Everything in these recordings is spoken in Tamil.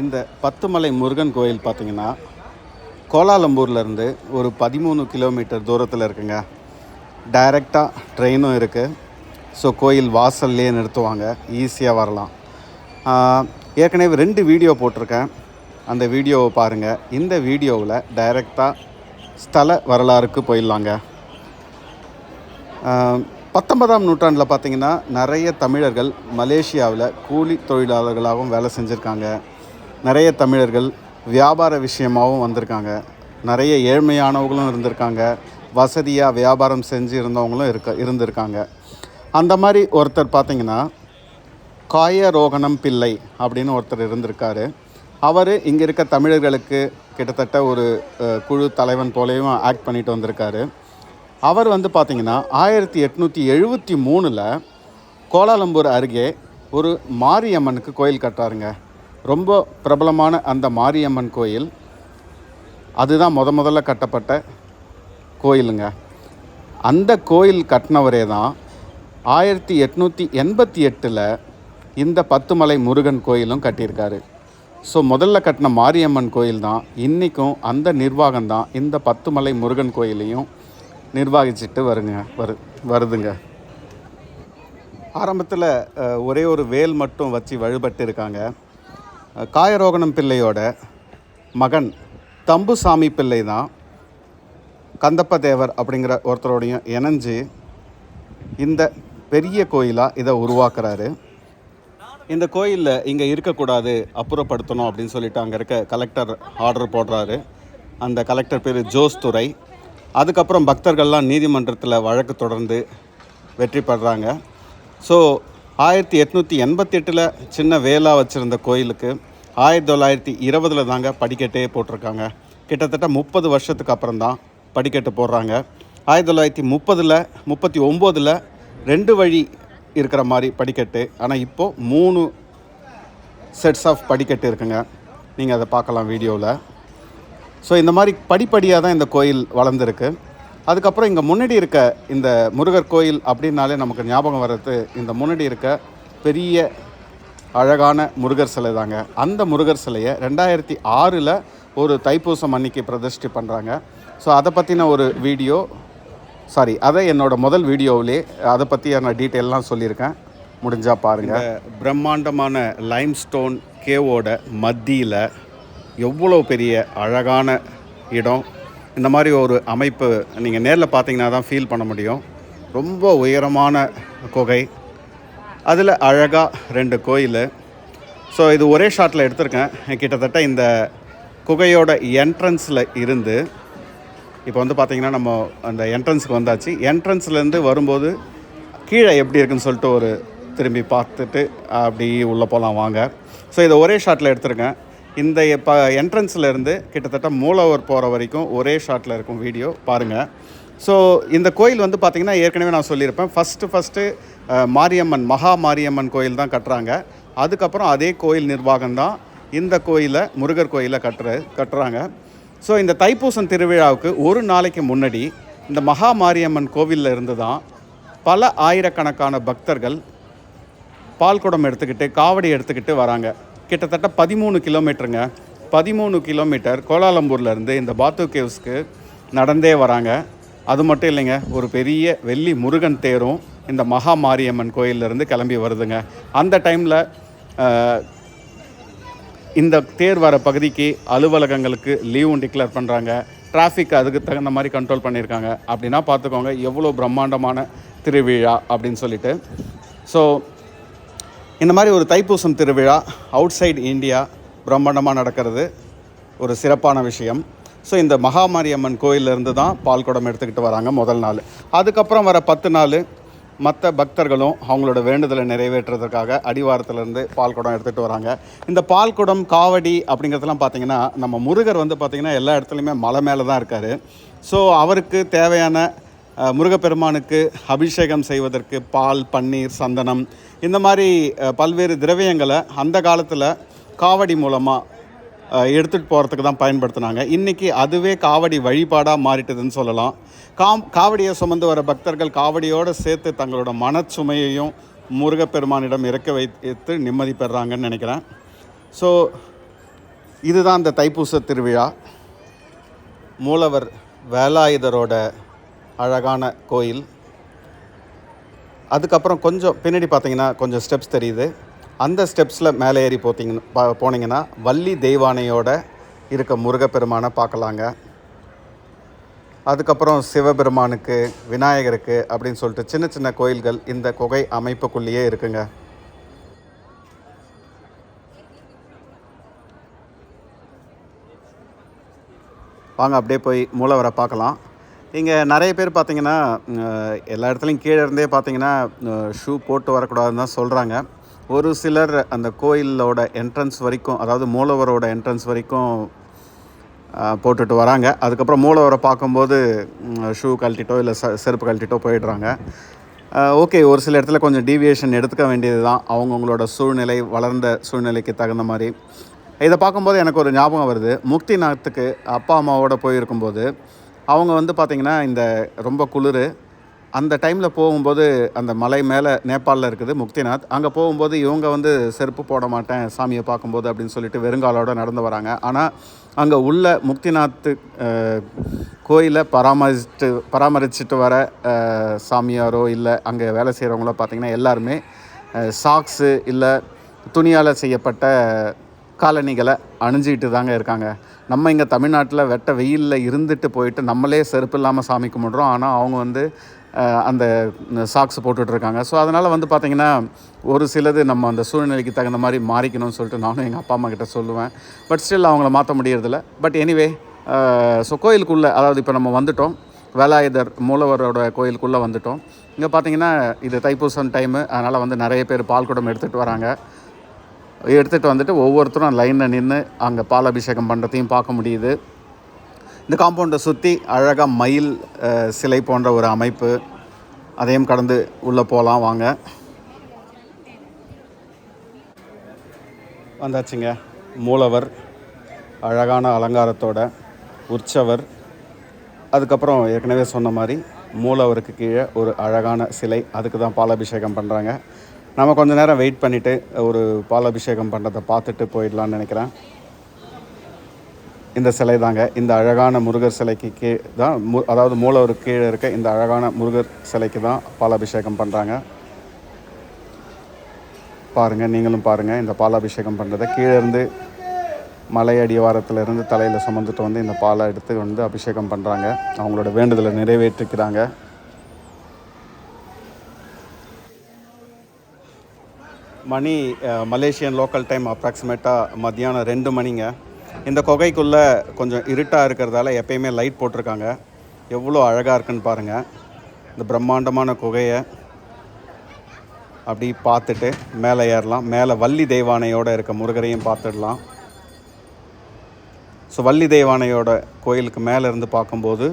இந்த பத்துமலை முருகன் கோயில் பார்த்தீங்கன்னா கோலாலம்பூர்லேருந்து ஒரு பதிமூணு கிலோமீட்டர் தூரத்தில் இருக்குங்க. டைரெக்டாக ட்ரெயினும் இருக்குது ஸோ கோயில் வாசல்லையே நிறுத்துவாங்க. ஈஸியாக வரலாம். ஏற்கனவே ரெண்டு வீடியோ போட்டிருக்கேன். அந்த வீடியோவை பாருங்கள் இந்த வீடியோவில் டைரெக்டாக ஸ்தல வரலாறுக்கு போயிடலாங்க. பத்தொன்பதாம் நூற்றாண்டில் பார்த்திங்கன்னா நிறைய தமிழர்கள் மலேசியாவில் கூலி தொழிலாளர்களாகவும் வேலை செஞ்சுருக்காங்க. நிறைய தமிழர்கள் வியாபார விஷயமாகவும் வந்திருக்காங்க. நிறைய ஏழ்மையானவங்களும் இருந்திருக்காங்க. வசதியாக வியாபாரம் செஞ்சு இருந்தவங்களும் இருக்க இருந்திருக்காங்க. அந்த மாதிரி ஒருத்தர் பார்த்திங்கன்னா காயரோகணம் பிள்ளை அப்படின்னு ஒருத்தர் இருந்திருக்காரு. அவர் இங்கே இருக்க தமிழர்களுக்கு கிட்டத்தட்ட ஒரு குழு தலைவன் போலேயும் ஆக்ட் பண்ணிட்டு வந்திருக்காரு. அவர் வந்து பார்த்திங்கன்னா ஆயிரத்தி எட்நூற்றி எழுபத்தி மூணில் கோலாலம்பூர் அருகே ஒரு மாரியம்மனுக்கு கோயில் கட்டுறாருங்க. ரொம்ப பிரபலமான அந்த மாரியம்மன் கோயில். அதுதான் முத முதல்ல கட்டப்பட்ட கோயிலுங்க. அந்த கோயில் கட்டினவரே தான் ஆயிரத்தி எட்நூற்றி எண்பத்தி எட்டில் இந்த பத்துமலை முருகன் கோயிலும் கட்டியிருக்காரு. ஸோ முதல்ல கட்டின மாரியம்மன் கோயில் தான் இன்றைக்கும் அந்த நிர்வாகம் தான் இந்த பத்துமலை முருகன் கோயிலையும் நிர்வகிச்சிட்டு வருங்க வரு வருதுங்க. ஆரம்பத்தில் ஒரே ஒரு வேல் மட்டும் வச்சு வழிபட்டு இருக்காங்க காயரோகணம் பிள்ளையோட மகன் தம்புசாமி பிள்ளை தான். கந்தப்ப தேவர் அப்படிங்கிற ஒருத்தரோடையும் இணைஞ்சு இந்த பெரிய கோயிலாக இதை உருவாக்குறாரு. இந்த கோயிலில் இங்கே இருக்கக்கூடாது அப்புறப்படுத்தணும் அப்படின்னு சொல்லிட்டு அங்கே இருக்க கலெக்டர் ஆர்டர் போடுறாரு. அந்த கலெக்டர் பேர் ஜோஸ் துரை. அதுக்கப்புறம் பக்தர்கள்லாம் நீதிமன்றத்தில் வழக்கு தொடர்ந்து வெற்றி பெறாங்க. ஸோ ஆயிரத்தி எட்நூற்றி எண்பத்தெட்டில் சின்ன வேலாக வச்சுருந்த கோயிலுக்கு ஆயிரத்தி தொள்ளாயிரத்தி இருபதில் தாங்க படிக்கட்டே போட்டிருக்காங்க. கிட்டத்தட்ட முப்பது வருஷத்துக்கு அப்புறம் தான் படிக்கட்டு போடுறாங்க. ஆயிரத்தி தொள்ளாயிரத்தி முப்பதில் முப்பத்தி ஒம்போதில் ரெண்டு வழி இருக்கிற மாதிரி படிக்கட்டு. ஆனால் இப்போது மூணு செட்ஸ் ஆஃப் படிக்கட்டு இருக்குங்க. நீங்கள் அதை பார்க்கலாம் வீடியோவில் ஸோ இந்த மாதிரி படிப்படியாக தான் இந்த கோயில் வளர்ந்துருக்கு. அதுக்கப்புறம் இங்கே முன்னாடி இருக்க இந்த முருகர் கோயில் அப்படின்னாலே நமக்கு ஞாபகம் வர்றது இந்த முன்னாடி இருக்க பெரிய அழகான முருகர் சிலை தாங்க. அந்த முருகர் சிலையை ரெண்டாயிரத்தி ஆறில் ஒரு தைப்பூசம் அன்னைக்கு பிரதிஷ்டை பண்ணுறாங்க ஸோ அதை பற்றின ஒரு வீடியோ சாரி அதை என்னோடய முதல் வீடியோவிலே அதை பற்றியான டீட்டெயிலெலாம் சொல்லியிருக்கேன். முடிஞ்சால் பாருங்கள் பிரம்மாண்டமான லைம்ஸ்டோன் கேவோட மத்தியில் எவ்வளோ பெரிய அழகான இடம் இந்த மாதிரி ஒரு அமைப்பு நீங்கள் நேரில் பார்த்தீங்கன்னா தான் ஃபீல் பண்ண முடியும். ரொம்ப உயரமான குகை. அதில் அழகாக ரெண்டு கோயில். ஸோ இது ஒரே ஷாட்டில் எடுத்திருக்கேன். கிட்டத்தட்ட இந்த குகையோட என்ட்ரன்ஸில் இருந்து இப்போ வந்து பார்த்தீங்கன்னா நம்ம அந்த என்ட்ரன்ஸுக்கு வந்தாச்சு. என்ட்ரன்ஸ்லேருந்து வரும்போது கீழே எப்படி இருக்குன்னு சொல்லிட்டு ஒரு திரும்பி பார்த்துட்டு அப்படி உள்ளே போகலாம் வாங்க. ஸோ இதை ஒரே ஷாட்டில் எடுத்திருக்கேன். இந்த இப்போ என்ட்ரன்ஸில் இருந்து கிட்டத்தட்ட மூலவர் போகிற வரைக்கும் ஒரே ஷாட்டில் இருக்கும் வீடியோ பாருங்கள் ஸோ இந்த கோயில் வந்து பார்த்திங்கன்னா ஏற்கனவே நான் சொல்லியிருப்பேன். ஃபஸ்ட்டு ஃபஸ்ட்டு மாரியம்மன் மகா மாரியம்மன் கோயில் தான் கட்டுறாங்க. அதுக்கப்புறம் அதே கோயில் நிர்வாகம் தான் இந்த கோயிலை முருகர் கோயிலை கட்டுற கட்டுறாங்க. ஸோ இந்த தைப்பூசம் திருவிழாவுக்கு ஒரு நாளைக்கு முன்னாடி இந்த மகா மாரியம்மன் கோவிலில் இருந்து தான் பல ஆயிரக்கணக்கான பக்தர்கள் பால்குடம் எடுத்துக்கிட்டு காவடி எடுத்துக்கிட்டு வராங்க. கிட்டத்தட்ட பதிமூணு கிலோமீட்டருங்க. பதிமூணு கிலோமீட்டர் கோலாலம்பூர்லேருந்து இந்த பாத்து கேவ்ஸ்க்கு நடந்தே வராங்க. அது மட்டும் இல்லைங்க ஒரு பெரிய வெள்ளி முருகன் தேரும் இந்த மகா மாரியம்மன் கோயிலிருந்து கிளம்பி வருதுங்க. அந்த டைமில் இந்த தேர் வர பகுதிக்கு அலுவலகங்களுக்கு லீவும் டிக்ளேர் பண்ணுறாங்க டிராஃபிக் அதுக்கு தகுந்த மாதிரி கண்ட்ரோல் பண்ணியிருக்காங்க. அப்படின்னா பார்த்துக்கோங்க எவ்வளோ பிரம்மாண்டமான திருவிழா அப்படின்னு சொல்லிட்டு. ஸோ இந்த மாதிரி ஒரு தைப்பூசம் திருவிழா அவுட் சைடு இந்தியா பிரம்மாண்டமாக நடக்கிறது. ஒரு சிறப்பான விஷயம். ஸோ இந்த மகாமாரியம்மன் கோயிலிருந்து தான் பால்குடம் எடுத்துக்கிட்டு வராங்க முதல் நாள். அதுக்கப்புறம் வர பத்து நாள் மற்ற பக்தர்களும் அவங்களோட வேண்டுதலை நிறைவேற்றுறதுக்காக அடிவாரத்துலேருந்து பால்குடம் எடுத்துகிட்டு வராங்க. இந்த பால்குடம் காவடி அப்படிங்கிறதெல்லாம் பார்த்திங்கன்னா நம்ம முருகர் வந்து பார்த்திங்கன்னா எல்லா இடத்துலையுமே மலை மேலே தான் இருக்கார். ஸோ அவருக்கு தேவையான முருகப்பெருமானுக்கு அபிஷேகம் செய்வதற்கு பால் பன்னீர் சந்தனம் இந்த மாதிரி பல்வேறு திரவியங்களை அந்த காலத்தில் காவடி மூலமாக எடுத்துகிட்டு போகிறதுக்கு தான் பயன்படுத்தினாங்க. இன்றைக்கி அதுவே காவடி வழிபாடாக மாறிட்டதுன்னு சொல்லலாம். காம் காவடியை சுமந்து வர பக்தர்கள் காவடியோடு சேர்த்து தங்களோட மனச்சுமையையும் முருகப்பெருமானிடம் இறக்க வைத்து நிம்மதி பெறாங்கன்னு நினைக்கிறேன். ஸோ இதுதான் இந்த தைப்பூச திருவிழா. மூலவர் வேலாயுதரோட அழகான கோயில். அதுக்கப்புறம் கொஞ்சம் பின்னாடி பார்த்தீங்கன்னா கொஞ்சம் ஸ்டெப்ஸ் தெரியுது. அந்த ஸ்டெப்ஸில் மேலே ஏறி போத்தீங்கன்னா பா- போனீங்கன்னா வள்ளி தெய்வானையோட இருக்க முருகப்பெருமானை பார்க்கலாங்க. அதுக்கப்புறம் சிவபெருமானுக்கு விநாயகருக்கு அப்படின்னு சொல்லிட்டு சின்ன சின்ன கோயில்கள் இந்த குகை அமைப்புக்குள்ளேயே இருக்குங்க. வாங்க அப்படியே போய் மூலவரை பார்க்கலாம். இங்கே நிறைய பேர் பார்த்தீங்கன்னா எல்லா இடத்துலையும் கீழே இருந்தே பார்த்தீங்கன்னா ஷூ போட்டு வரக்கூடாதுன்னு தான் சொல்கிறாங்க ஒரு சிலர் அந்த கோயிலோட என்ட்ரன்ஸ் வரைக்கும் அதாவது மூலவரோட என்ட்ரன்ஸ் வரைக்கும் போட்டுட்டு வராங்க. அதுக்கப்புறம் மூலவரை பார்க்கும்போது ஷூ கழட்டிட்டோ இல்லை ச செருப்பு கழட்டிட்டோ போயிடுறாங்க. ஓகே ஒரு சில இடத்துல கொஞ்சம் டீவியேஷன் எடுத்துக்க வேண்டியது தான் அவங்கவுங்களோட சூழ்நிலை வளர்ந்த சூழ்நிலைக்கு தகுந்த மாதிரி. இதை பார்க்கும்போது எனக்கு ஒரு ஞாபகம் வருது. முக்திநாத்துக்கு அப்பா அம்மாவோட போயிருக்கும்போது அவங்க வந்து பார்த்திங்கன்னா இந்த ரொம்ப குளிர் அந்த டைமில் போகும்போது அந்த மலை மேலே நேபாளில் இருக்குது முக்திநாத். அங்கே போகும்போது இவங்க வந்து செருப்பு போட மாட்டேன் சாமியை பார்க்கும்போது அப்படின்னு சொல்லிட்டு வெறுங்காலோடு நடந்து வராங்க. ஆனால் அங்கே உள்ள முக்திநாத் கோயிலை பராமரிச்சுட்டு பராமரிச்சுட்டு வர சாமியாரோ இல்லை அங்கே வேலை செய்கிறவங்களோ பார்த்திங்கன்னா எல்லாருமே சாக்ஸு இல்லை துணியால் செய்யப்பட்ட காலணிகளை அணிஞ்சிக்கிட்டு தாங்க இருக்காங்க. நம்ம இங்கே தமிழ்நாட்டில் வெட்ட வெயிலில் இருந்துட்டு போயிட்டு நம்மளே செருப்பு இல்லாமல் சாமி கும்பிட்றோம். ஆனால் அவங்க வந்து அந்த சாக்ஸ் போட்டுட்ருக்காங்க ஸோ அதனால் வந்து பார்த்திங்கன்னா ஒரு சிலது நம்ம அந்த சூழ்நிலைக்கு தகுந்த மாதிரி மாறிக்கணும்னு சொல்லிட்டு நானும் எங்கள் அப்பா அம்மா கிட்ட சொல்லுவேன். பட் ஸ்டில் அவங்கள மாற்ற முடியறதில்ல. பட் எனிவே ஸோ கோயிலுக்குள்ளே அதாவது இப்போ நம்ம வந்துட்டோம். வேலாயுதர் மூலவரோட கோயிலுக்குள்ளே வந்துட்டோம். இங்கே பார்த்தீங்கன்னா இது தைப்பூசம் டைமு அதனால் வந்து நிறைய பேர் பால் குடம் எடுத்துகிட்டு வராங்க. எடுத்துகிட்டு வந்துட்டு ஒவ்வொருத்தரும் லைனில் நின்று அங்கே பால் அபிஷேகம் பண்ணுறதையும் பார்க்க முடியுது. இந்த காம்பவுண்டை சுற்றி அழகாக மயில் சிலை போன்ற ஒரு அமைப்பு. அதையும் கடந்து உள்ளே போகலாம் வாங்க. வந்தாச்சுங்க. மூலவர் அழகான அலங்காரத்தோட உற்சவர். அதுக்கப்புறம் ஏற்கனவே சொன்ன மாதிரி மூலவருக்கு கீழே ஒரு அழகான சிலை. அதுக்கு தான் பாலாபிஷேகம் பண்ணுறாங்க நம்ம கொஞ்ச நேரம் வெயிட் பண்ணிவிட்டு ஒரு பாலாபிஷேகம் பண்ணுறதை பார்த்துட்டு போயிடலான்னு நினைக்கிறேன். இந்த சிலை தாங்க. இந்த அழகான முருகர் சிலைக்கு கீழே தான் மு அதாவது மூலவர் கீழே இருக்க இந்த அழகான முருகர் சிலைக்கு தான் பாலாபிஷேகம் பண்ணுறாங்க பாருங்கள் நீங்களும் பாருங்கள் இந்த பாலாபிஷேகம் பண்ணுறதை கீழே இருந்து மலை அடிவாரத்துல இருந்து தலையில் சுமந்துட்டு வந்து இந்த பாலை எடுத்து வந்து அபிஷேகம் பண்ணுறாங்க அவங்களோட வேண்டுதலை நிறைவேற்றிக்கிறாங்க. மணி மலேசியன் லோக்கல் டைம் அப்ராக்சிமேட்டாக மத்தியானம் ரெண்டு மணிங்க. இந்த குகைக்குள்ளே கொஞ்சம் இருட்டாக இருக்கிறதால எப்பயுமே லைட் போட்டிருக்காங்க. எவ்வளோ அழகாக இருக்குன்னு பாருங்கள் இந்த பிரம்மாண்டமான குகையை அப்படி பார்த்துட்டு மேலே ஏறலாம். மேலே வள்ளி தெய்வானையோட இருக்க முருகரையும் பார்த்துடலாம். ஸோ வள்ளி தெய்வானையோட கோயிலுக்கு மேலே இருந்து பார்க்கும்போது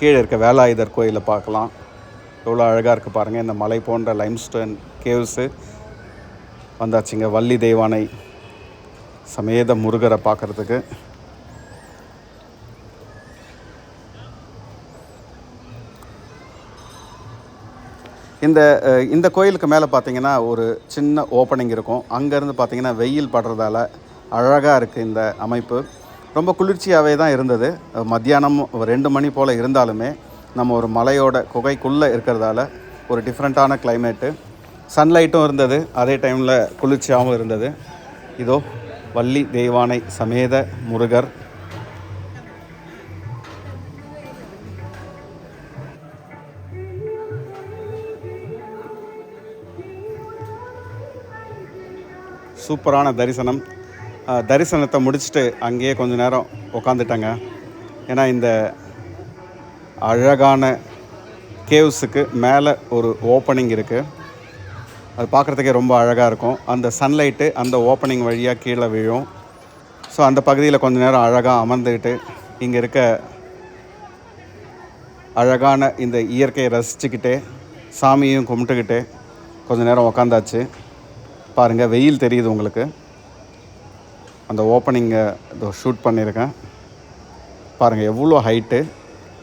கீழே இருக்க வேலாயுதர் கோயிலை பார்க்கலாம். எவ்வளோ அழகாக இருக்குது பாருங்கள் இந்த மலை போன்ற லைம்ஸ்டோன் கேவ்ஸு வந்தாச்சுங்க. வள்ளி தெய்வானை சமேத முருகரை பார்க்குறதுக்கு. இந்த இந்த கோயிலுக்கு மேலே பார்த்தீங்கன்னா ஒரு சின்ன ஓப்பனிங் இருக்கும். அங்கேருந்து பார்த்தீங்கன்னா வெயில் படுறதால அழகாக இருக்குது இந்த அமைப்பு. ரொம்ப குளிர்ச்சியாகவே தான் இருந்தது. மத்தியானம் ஒரு ரெண்டு மணி போல் இருந்தாலுமே நம்ம ஒரு மலையோட குகைக்குள்ளே இருக்கிறதால ஒரு டிஃப்ரெண்ட்டான கிளைமேட்டு சன்லைட்டும் இருந்தது. அதே டைமில் குளிர்ச்சியாகவும் இருந்தது. இதோ வள்ளி தெய்வானை சமேத முருகர். சூப்பரான தரிசனம். தரிசனத்தை முடிச்சுட்டு அங்கேயே கொஞ்ச நேரம் உக்காந்துட்டாங்க. ஏன்னா இந்த அழகான கேவ்ஸுக்கு மேலே ஒரு ஓப்பனிங் இருக்குது அது பார்க்குறதுக்கே ரொம்ப அழகாக இருக்கும். அந்த சன்லைட்டு அந்த ஓப்பனிங் வழியாக கீழே விழும். ஸோ அந்த பகுதியில் கொஞ்ச நேரம் அழகாக அமர்ந்துக்கிட்டு இங்கே இருக்க அழகான இந்த இயற்கையை ரசிச்சுக்கிட்டே சாமியும் கும்பிட்டுக்கிட்டே கொஞ்ச நேரம் உக்காந்தாச்சு. பாருங்கள் வெயில் தெரியுது உங்களுக்கு. அந்த ஓப்பனிங்கை இதோ ஷூட் பண்ணியிருக்கேன் பாருங்கள் எவ்வளோ ஹைட்டு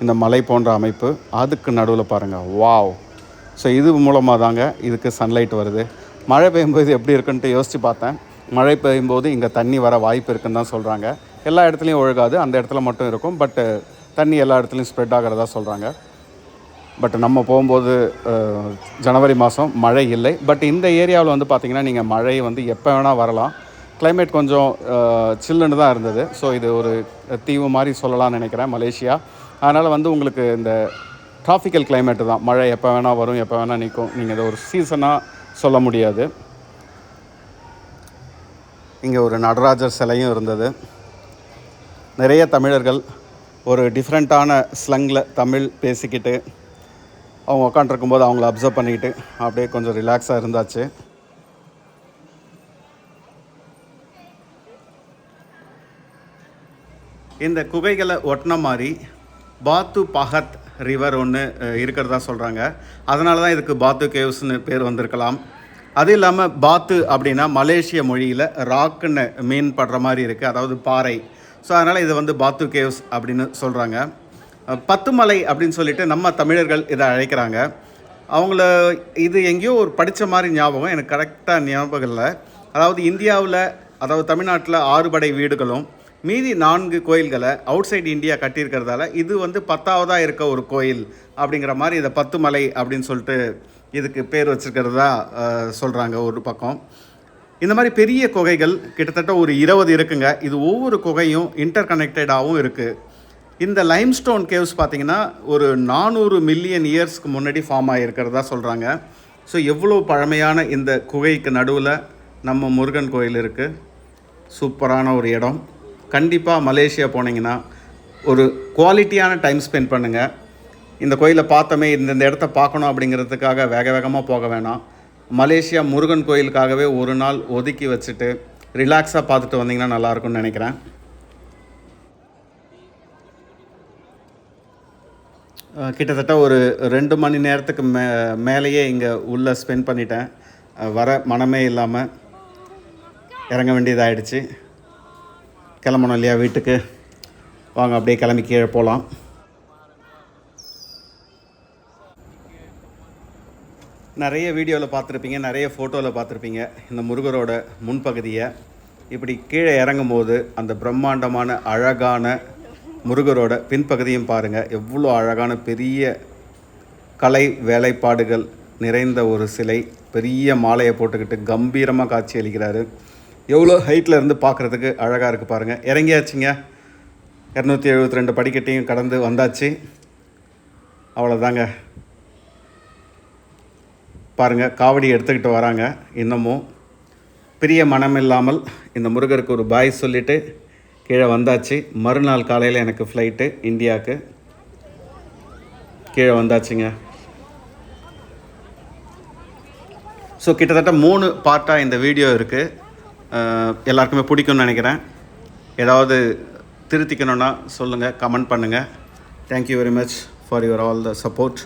இந்த மலை போன்ற அமைப்பு அதுக்கு நடுவில் பாருங்கள் வாவ் ஸோ இது மூலமாக தாங்க இதுக்கு சன்லைட் வருது. மழை பெய்யும்போது எப்படி இருக்குன்ட்டு யோசித்து பார்த்தேன். மழை பெய்யும்போது இங்கே தண்ணி வர வாய்ப்பு இருக்குன்னு தான் சொல்கிறாங்க எல்லா இடத்துலையும் ஒழுகாது அந்த இடத்துல மட்டும் இருக்கும். பட்டு தண்ணி எல்லா இடத்துலையும் ஸ்ப்ரெட் ஆகிறதா சொல்கிறாங்க பட் நம்ம போகும்போது ஜனவரி மாதம் மழை இல்லை. பட் இந்த ஏரியாவில் வந்து பார்த்திங்கன்னா நீங்கள் மழை வந்து எப்போ வேணால் வரலாம். கிளைமேட் கொஞ்சம் சில்லுன்னு தான் இருந்தது. ஸோ இது ஒரு தீவு மாதிரி சொல்லலாம்னு நினைக்கிறேன் மலேசியா. அதனால் வந்து உங்களுக்கு இந்த டிராஃபிக்கல் கிளைமேட்டு தான். மழை எப்போ வேணால் வரும் எப்போ வேணால் நிற்கும் நீங்கள் இதை ஒரு சீசனாக சொல்ல முடியாது. இங்கே ஒரு நடராஜர் சிலையும் இருந்தது. நிறைய தமிழர்கள் ஒரு டிஃப்ரெண்ட்டான ஸ்லங்கில் தமிழ் பேசிக்கிட்டு அவங்க உட்காண்ட்ருக்கும்போது அவங்கள அப்சர்வ் பண்ணிக்கிட்டு அப்படியே கொஞ்சம் ரிலாக்ஸாக இருந்தாச்சு. இந்த குகைகளை ஒட்டின மாதிரி பாத்து பஹத் ரிவர் ஒன்று இருக்கிறதா சொல்கிறாங்க அதனால தான் இதுக்கு பாத்து கேவ்ஸ்னு பேர் வந்திருக்கலாம். அது இல்லாமல் பாத்து அப்படின்னா மலேசிய மொழியில் ராக்குன்னு மீன் படுற மாதிரி இருக்குது அதாவது பாறை. ஸோ அதனால் இது வந்து பாத்து கேவ்ஸ் அப்படின்னு சொல்கிறாங்க பத்துமலை அப்படின்னு சொல்லிட்டு நம்ம தமிழர்கள் இதை அழைக்கிறாங்க. அவங்கள இது எங்கேயோ ஒரு படித்த மாதிரி ஞாபகம் எனக்கு கரெக்டாக ஞாபகம் இல்லை. அதாவது இந்தியாவில் அதாவது தமிழ்நாட்டில் ஆறுபடை வீடுகளும் மீதி நான்கு கோயில்களை அவுட் சைடு இந்தியா கட்டியிருக்கிறதால இது வந்து பத்தாவதாக இருக்க ஒரு கோயில் அப்படிங்கிற மாதிரி இதை பத்து மலை அப்படின்னு சொல்லிட்டு இதுக்கு பேர் வச்சுருக்கிறதா சொல்கிறாங்க ஒரு பக்கம். இந்த மாதிரி பெரிய குகைகள் கிட்டத்தட்ட ஒரு இருபது இருக்குங்க. இது ஒவ்வொரு குகையும் இன்டர் கனெக்டடாகவும் இருக்குது இந்த லைம்ஸ்டோன் கேவ்ஸ் பார்த்தீங்கன்னா ஒரு நானூறு மில்லியன் இயர்ஸ்க்கு முன்னாடி ஃபார்ம் ஆகியிருக்கிறதா சொல்கிறாங்க ஸோ எவ்வளோ பழமையான இந்த குகைக்கு நடுவில் நம்ம முருகன் கோயில் இருக்குது சூப்பரான ஒரு இடம். கண்டிப்பாக மலேசியா போனீங்கன்னா ஒரு குவாலிட்டியான டைம் ஸ்பெண்ட் பண்ணுங்கள் இந்த கோயிலை பார்த்தோமே இந்த இடத்த பார்க்கணும் அப்படிங்கிறதுக்காக வேக வேகமாக போக வேணாம். மலேசியா முருகன் கோயிலுக்காகவே ஒரு நாள் ஒதுக்கி வச்சுட்டு ரிலாக்ஸாக பார்த்துட்டு வந்தீங்கன்னா நல்லாயிருக்கும்னு நினைக்கிறேன். கிட்டத்தட்ட ஒரு ரெண்டு மணி நேரத்துக்கு மே மேலேயே இங்கே உள்ளே ஸ்பெண்ட் பண்ணிட்டேன். வர மனமே இல்லாமல் இறங்க வேண்டியதாகிடுச்சு கிளம்பணும் இல்லையா வீட்டுக்கு? வாங்க அப்படியே கிளம்பி கீழே போகலாம் நிறைய வீடியோவில் பார்த்துருப்பீங்க நிறைய ஃபோட்டோவில் பார்த்துருப்பீங்க. இந்த முருகரோட முன்பகுதியை இப்படி கீழே இறங்கும் போது அந்த பிரம்மாண்டமான அழகான முருகரோட பின்பகுதியும் பாருங்கள் எவ்வளோ அழகான பெரிய கலை வேலைப்பாடுகள் நிறைந்த ஒரு சிலை. பெரிய மாலையை போட்டுக்கிட்டு கம்பீரமாக காட்சி அளிக்கிறாரு. எவ்வளோ ஹைட்டில் இருந்து பார்க்குறதுக்கு அழகாக இருக்குது பாருங்கள் இறங்கியாச்சுங்க. இரநூத்தி எழுபத்தி ரெண்டு படிக்கட்டையும் கடந்து வந்தாச்சு. அவ்வளோதாங்க பாருங்கள் காவடி எடுத்துக்கிட்டு வராங்க இன்னமும். பிரிய மனம் இல்லாமல் இந்த முருகருக்கு ஒரு பாய் சொல்லிவிட்டு கீழே வந்தாச்சு. மறுநாள் காலையில் எனக்கு ஃப்ளைட்டு இந்தியாவுக்கு. கீழே வந்தாச்சுங்க. ஸோ கிட்டத்தட்ட மூணு பார்ட்டாக இந்த வீடியோ இருக்குது எல்லாருக்குமே பிடிக்கும்னு நினைக்கிறேன். ஏதாவது திருத்திக்கணுன்னா சொல்லுங்கள் கமெண்ட் பண்ணுங்கள் thank you very much for your all the support